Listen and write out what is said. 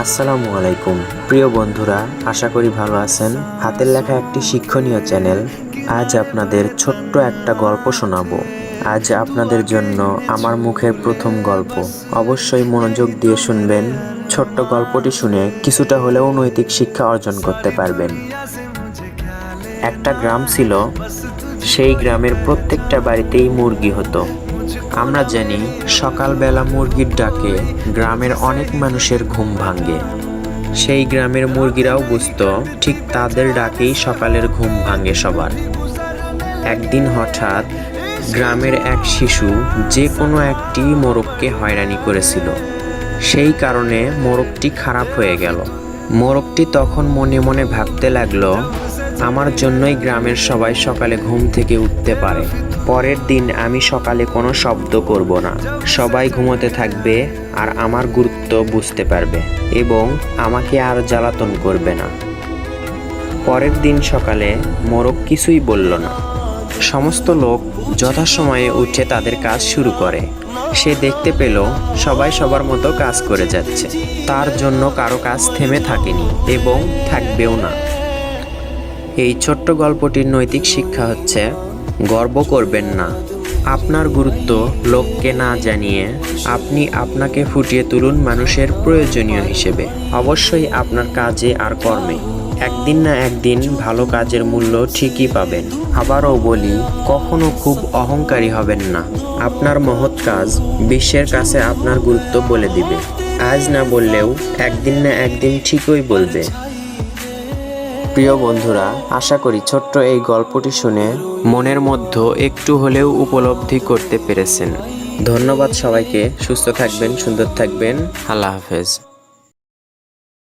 আসসালামু আলাইকুম। প্রিয় বন্ধুরা, আশা করি ভালো আছেন। হাতের লেখা একটি শিক্ষণীয় চ্যানেল। আজ আপনাদের ছোট্ট একটা গল্প শোনাবো। আজ আপনাদের জন্য আমার মুখের প্রথম গল্প। অবশ্যই মনোযোগ দিয়ে শুনবেন। ছোট্ট গল্পটি শুনে কিছুটা হলেও নৈতিক শিক্ষা অর্জন করতে পারবেন। একটা গ্রাম ছিল। সেই গ্রামের প্রত্যেকটা বাড়িতেই মুরগি হতো। আমরা জানি সকালবেলা মুরগির ডাকে গ্রামের অনেক মানুষের ঘুম ভাঙে। সেই গ্রামের মুরগিরাও বুঝতো ঠিক তাদের ডাকেই সকালের ঘুম ভাঙে সবার। একদিন হঠাৎ গ্রামের এক শিশু যে কোনো একটি মোরগকে হয়রানি করেছিল। সেই কারণে মোরগটি খারাপ হয়ে গেল। মোরগটি তখন মনে মনে ভাবতে লাগল আমার জন্যই গ্রামের সবাই সকালে ঘুম থেকে উঠতে পারে। পরের দিন আমি সকালে কোনো শব্দ করব না। সবাই ঘুমোতে থাকবে আর আমার গুরুত্ব বুঝতে পারবে এবং আমাকে আর জ্বালাতন করবে না। পরের দিন সকালে মোরগ কিছুই বলল না। সমস্ত লোক যথাসময়ে উঠে তাদের কাজ শুরু করে। সে দেখতে পেল সবাই সবার মতো কাজ করে যাচ্ছে। তার জন্য কারও কাজ থেমে থাকেনি এবং থাকবেও না। এই ছোট্ট গল্পটির নৈতিক শিক্ষা হচ্ছে, গর্ব করবেন না। আপনার গুরুত্ব লোককে না জানিয়ে আপনি আপনাকে ফুটিয়ে তুলুন মানুষের প্রয়োজনীয় হিসেবে। অবশ্যই আপনার কাজে আর কর্মে। একদিন না একদিন ভালো কাজের মূল্য ঠিকই পাবেন। আবারও বলি, কখনো খুব অহংকারী হবেন না। আপনার মহৎ কাজ বিশ্বের কাছে আপনার গুরুত্ব বলে দিবে। আজ না বললেও একদিন না একদিন ঠিকই বলবে। প্রিয় বন্ধুরা, আশা করি ছোট্ট এই গল্পটি শুনে মনের মধ্যে একটু হলেও উপলব্ধি করতে পেরেছেন। ধন্যবাদ সবাইকে, সুস্থ থাকবেন, সুন্দর থাকবেন। আল্লাহ হাফেজ।